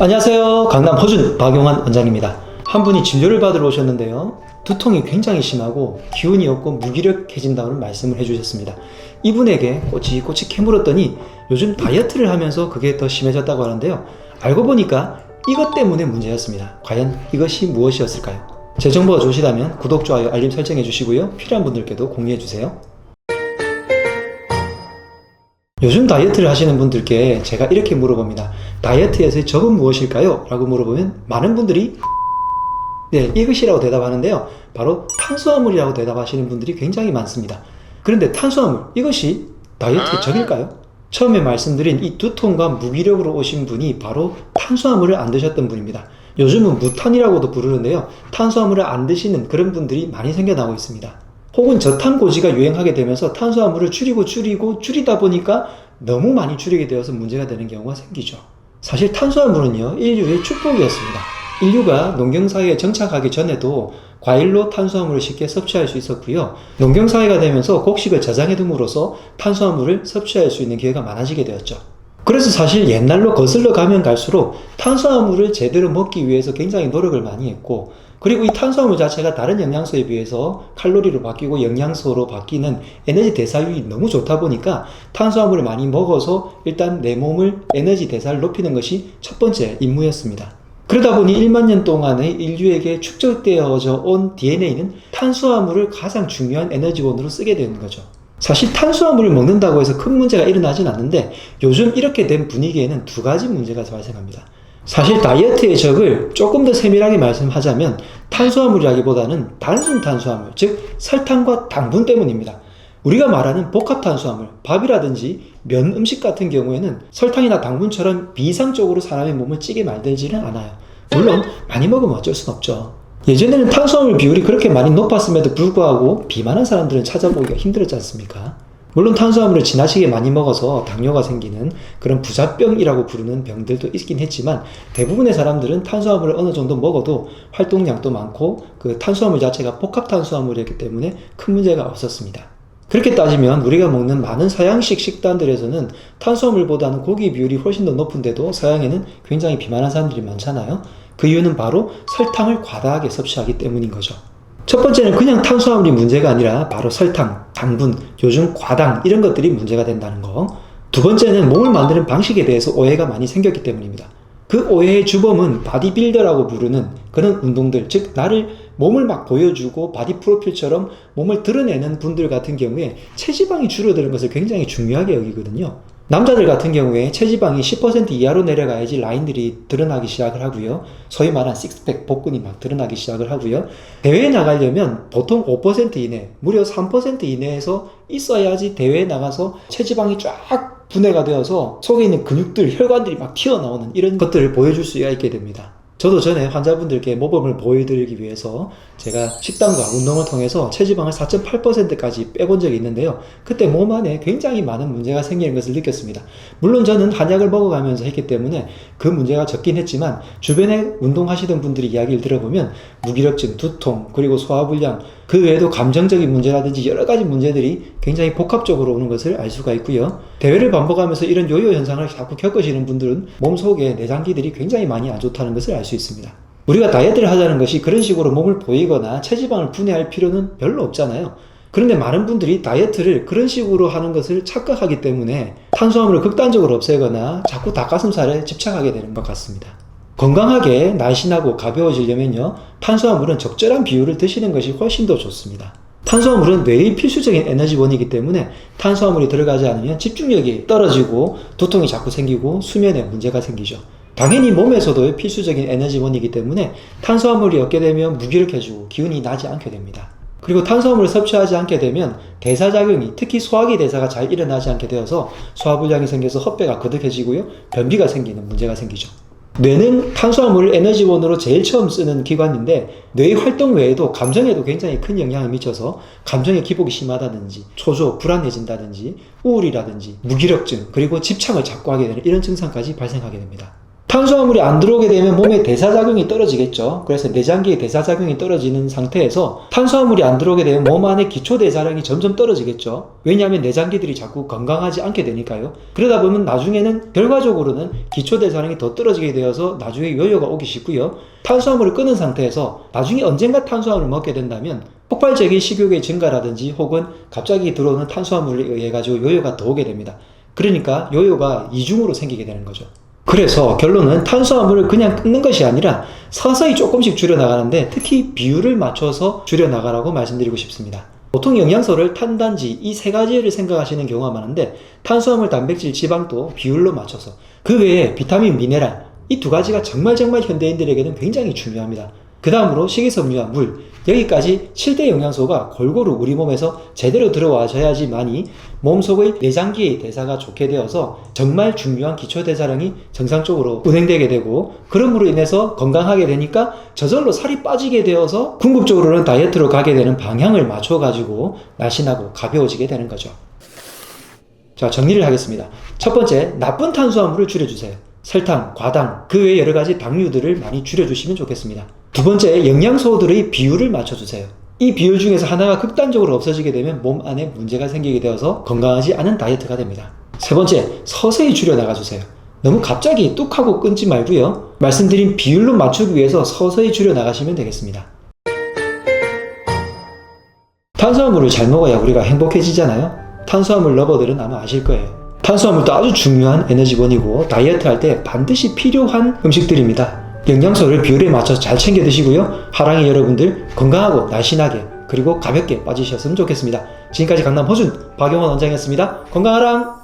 안녕하세요. 강남 허준 박용환 원장입니다. 한 분이 진료를 받으러 오셨는데요. 두통이 굉장히 심하고 기운이 없고 무기력해진다는 말씀을 해주셨습니다. 이분에게 꼬치꼬치 캐물었더니 요즘 다이어트를 하면서 그게 더 심해졌다고 하는데요. 알고 보니까 이것 때문에 문제였습니다. 과연 이것이 무엇이었을까요? 제 정보가 좋으시다면 구독, 좋아요, 알림 설정해 주시고요. 필요한 분들께도 공유해 주세요. 요즘 다이어트를 하시는 분들께 제가 이렇게 물어봅니다. 다이어트에서의 적은 무엇일까요? 라고 물어보면 많은 분들이 네, 이것이라고 대답하는데요. 바로 탄수화물이라고 대답하시는 분들이 굉장히 많습니다. 그런데 탄수화물, 이것이 다이어트의 적일까요? 처음에 말씀드린 이 두통과 무기력으로 오신 분이 바로 탄수화물을 안 드셨던 분입니다. 요즘은 무탄이라고도 부르는데요. 탄수화물을 안 드시는 그런 분들이 많이 생겨나고 있습니다. 혹은 저탄고지가 유행하게 되면서 탄수화물을 줄이고 줄이고 줄이다 보니까 너무 많이 줄이게 되어서 문제가 되는 경우가 생기죠. 사실 탄수화물은요, 인류의 축복이었습니다. 인류가 농경사회에 정착하기 전에도 과일로 탄수화물을 쉽게 섭취할 수 있었고요. 농경사회가 되면서 곡식을 저장해 둠으로써 탄수화물을 섭취할 수 있는 기회가 많아지게 되었죠. 그래서 사실 옛날로 거슬러 가면 갈수록 탄수화물을 제대로 먹기 위해서 굉장히 노력을 많이 했고, 그리고 이 탄수화물 자체가 다른 영양소에 비해서 칼로리로 바뀌고 영양소로 바뀌는 에너지 대사율이 너무 좋다 보니까 탄수화물을 많이 먹어서 일단 내 몸을 에너지 대사를 높이는 것이 첫 번째 임무였습니다. 그러다 보니 1만 년 동안의 인류에게 축적되어져 온 DNA는 탄수화물을 가장 중요한 에너지원으로 쓰게 되는 거죠. 사실 탄수화물을 먹는다고 해서 큰 문제가 일어나진 않는데 요즘 이렇게 된 분위기에는 두 가지 문제가 발생합니다. 사실 다이어트의 적을 조금 더 세밀하게 말씀하자면 탄수화물이라기보다는 단순 탄수화물, 즉 설탕과 당분 때문입니다. 우리가 말하는 복합 탄수화물, 밥이라든지 면 음식 같은 경우에는 설탕이나 당분처럼 비상적으로 사람의 몸을 찌게 만들지는 않아요. 물론 많이 먹으면 어쩔 순 없죠. 예전에는 탄수화물 비율이 그렇게 많이 높았음에도 불구하고 비만한 사람들은 찾아보기가 힘들었지 않습니까? 물론 탄수화물을 지나치게 많이 먹어서 당뇨가 생기는 그런 부자병이라고 부르는 병들도 있긴 했지만 대부분의 사람들은 탄수화물을 어느 정도 먹어도 활동량도 많고 그 탄수화물 자체가 복합 탄수화물이었기 때문에 큰 문제가 없었습니다. 그렇게 따지면 우리가 먹는 많은 서양식 식단들에서는 탄수화물보다는 고기 비율이 훨씬 더 높은데도 서양에는 굉장히 비만한 사람들이 많잖아요. 그 이유는 바로 설탕을 과다하게 섭취하기 때문인 거죠. 첫 번째는 그냥 탄수화물이 문제가 아니라 바로 설탕, 당분, 요즘 과당 이런 것들이 문제가 된다는 거. 두 번째는 몸을 만드는 방식에 대해서 오해가 많이 생겼기 때문입니다. 그 오해의 주범은 바디빌더라고 부르는 그런 운동들, 즉 나를 몸을 막 보여주고 바디 프로필처럼 몸을 드러내는 분들 같은 경우에 체지방이 줄어드는 것을 굉장히 중요하게 여기거든요. 남자들 같은 경우에 체지방이 10% 이하로 내려가야지 라인들이 드러나기 시작을 하고요. 소위 말한 식스팩, 복근이 막 드러나기 시작을 하고요. 대회에 나가려면 보통 5% 이내, 무려 3% 이내에서 있어야지 대회에 나가서 체지방이 쫙 분해가 되어서 속에 있는 근육들, 혈관들이 막 튀어나오는 이런 것들을 보여줄 수가 있게 됩니다. 저도 전에 환자분들께 모범을 보여드리기 위해서 제가 식단과 운동을 통해서 체지방을 4.8%까지 빼본 적이 있는데요. 그때 몸 안에 굉장히 많은 문제가 생기는 것을 느꼈습니다. 물론 저는 한약을 먹어가면서 했기 때문에 그 문제가 적긴 했지만 주변에 운동하시던 분들이 이야기를 들어보면 무기력증, 두통, 그리고 소화불량, 그 외에도 감정적인 문제라든지 여러 가지 문제들이 굉장히 복합적으로 오는 것을 알 수가 있고요. 대회를 반복하면서 이런 요요 현상을 자꾸 겪으시는 분들은 몸 속에 내장기들이 굉장히 많이 안 좋다는 것을 알 수 있습니다. 우리가 다이어트를 하자는 것이 그런 식으로 몸을 보이거나 체지방을 분해할 필요는 별로 없잖아요. 그런데 많은 분들이 다이어트를 그런 식으로 하는 것을 착각하기 때문에 탄수화물을 극단적으로 없애거나 자꾸 닭가슴살에 집착하게 되는 것 같습니다. 건강하게 날씬하고 가벼워지려면요, 탄수화물은 적절한 비율을 드시는 것이 훨씬 더 좋습니다. 탄수화물은 뇌의 필수적인 에너지원이기 때문에 탄수화물이 들어가지 않으면 집중력이 떨어지고 두통이 자꾸 생기고 수면에 문제가 생기죠. 당연히 몸에서도 필수적인 에너지원이기 때문에 탄수화물이 없게 되면 무기력해지고 기운이 나지 않게 됩니다. 그리고 탄수화물을 섭취하지 않게 되면 대사작용이 특히 소화기 대사가 잘 일어나지 않게 되어서 소화불량이 생겨서 헛배가 거득해지고요. 변비가 생기는 문제가 생기죠. 뇌는 탄수화물을 에너지원으로 제일 처음 쓰는 기관인데 뇌의 활동 외에도 감정에도 굉장히 큰 영향을 미쳐서 감정의 기복이 심하다든지 초조, 불안해진다든지 우울이라든지 무기력증 그리고 집착을 자꾸 하게 되는 이런 증상까지 발생하게 됩니다. 탄수화물이 안 들어오게 되면 몸의 대사작용이 떨어지겠죠. 그래서 내장기의 대사작용이 떨어지는 상태에서 탄수화물이 안 들어오게 되면 몸 안의 기초 대사량이 점점 떨어지겠죠. 왜냐하면 내장기들이 자꾸 건강하지 않게 되니까요. 그러다 보면 나중에는 결과적으로는 기초 대사량이 더 떨어지게 되어서 나중에 요요가 오기 쉽고요. 탄수화물을 끊은 상태에서 나중에 언젠가 탄수화물을 먹게 된다면 폭발적인 식욕의 증가라든지 혹은 갑자기 들어오는 탄수화물에 의해 가지고 요요가 더 오게 됩니다. 그러니까 요요가 이중으로 생기게 되는 거죠. 그래서 결론은 탄수화물을 그냥 끊는 것이 아니라 서서히 조금씩 줄여나가는데 특히 비율을 맞춰서 줄여나가라고 말씀드리고 싶습니다. 보통 영양소를 탄단지 이 세 가지를 생각하시는 경우가 많은데 탄수화물, 단백질, 지방도 비율로 맞춰서 그 외에 비타민, 미네랄 이 두 가지가 정말 정말 현대인들에게는 굉장히 중요합니다. 그 다음으로 식이섬유와 물 여기까지 7대 영양소가 골고루 우리 몸에서 제대로 들어와줘야지만이 몸속의 내장기의 대사가 좋게 되어서 정말 중요한 기초대사량이 정상적으로 운행되게 되고 그럼으로 인해서 건강하게 되니까 저절로 살이 빠지게 되어서 궁극적으로는 다이어트로 가게 되는 방향을 맞춰가지고 날씬하고 가벼워지게 되는 거죠. 자, 정리를 하겠습니다. 첫 번째, 나쁜 탄수화물을 줄여주세요. 설탕, 과당, 그 외 여러 가지 당류들을 많이 줄여주시면 좋겠습니다. 두 번째, 영양소들의 비율을 맞춰주세요. 이 비율 중에서 하나가 극단적으로 없어지게 되면 몸 안에 문제가 생기게 되어서 건강하지 않은 다이어트가 됩니다. 세 번째, 서서히 줄여나가주세요. 너무 갑자기 뚝 하고 끊지 말고요. 말씀드린 비율로 맞추기 위해서 서서히 줄여나가시면 되겠습니다. 탄수화물을 잘 먹어야 우리가 행복해지잖아요. 탄수화물 러버들은 아마 아실 거예요. 탄수화물도 아주 중요한 에너지원이고 다이어트 할 때 반드시 필요한 음식들입니다. 영양소를 비율에 맞춰서 잘 챙겨 드시고요. 하랑이 여러분들 건강하고 날씬하게 그리고 가볍게 빠지셨으면 좋겠습니다. 지금까지 강남 허준 박영원 원장이었습니다. 건강하랑!